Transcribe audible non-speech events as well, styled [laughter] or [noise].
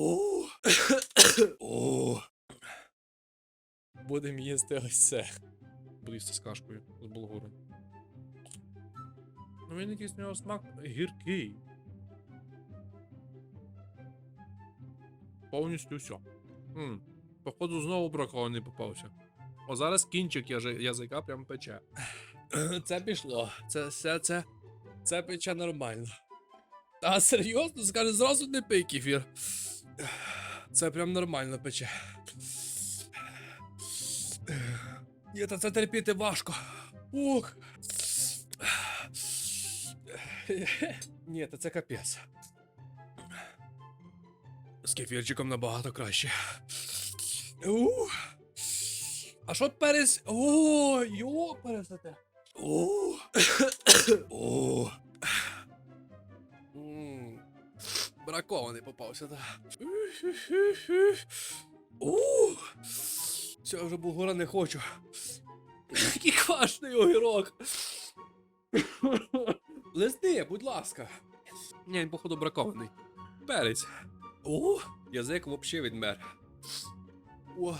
О. [coughs] О. Будемо їсти ось це. Буду їсти з кашкою з булгуром. Ну він якийсь у нього смак гіркий. Повністю все. М, Походу, знову бракований попався. О, зараз кінчик язика прям пече. [coughs] Це пішло. Це все це. Це пече нормально. А серйозно, скаже, зразу не пий кефір. Це прям нормально пече. Ні, та це терпіти важко. Ух. Ні, та це капець. З кефірчиком набагато краще. Ух. А що перес. О, йо, пересете. О. Бракований попався, так. О. Все, я вже булгура не хочу. Який квашний огірок. Лизни, будь ласка. Ні, він, походу, бракований. Перець. О, язик взагалі відмер. О,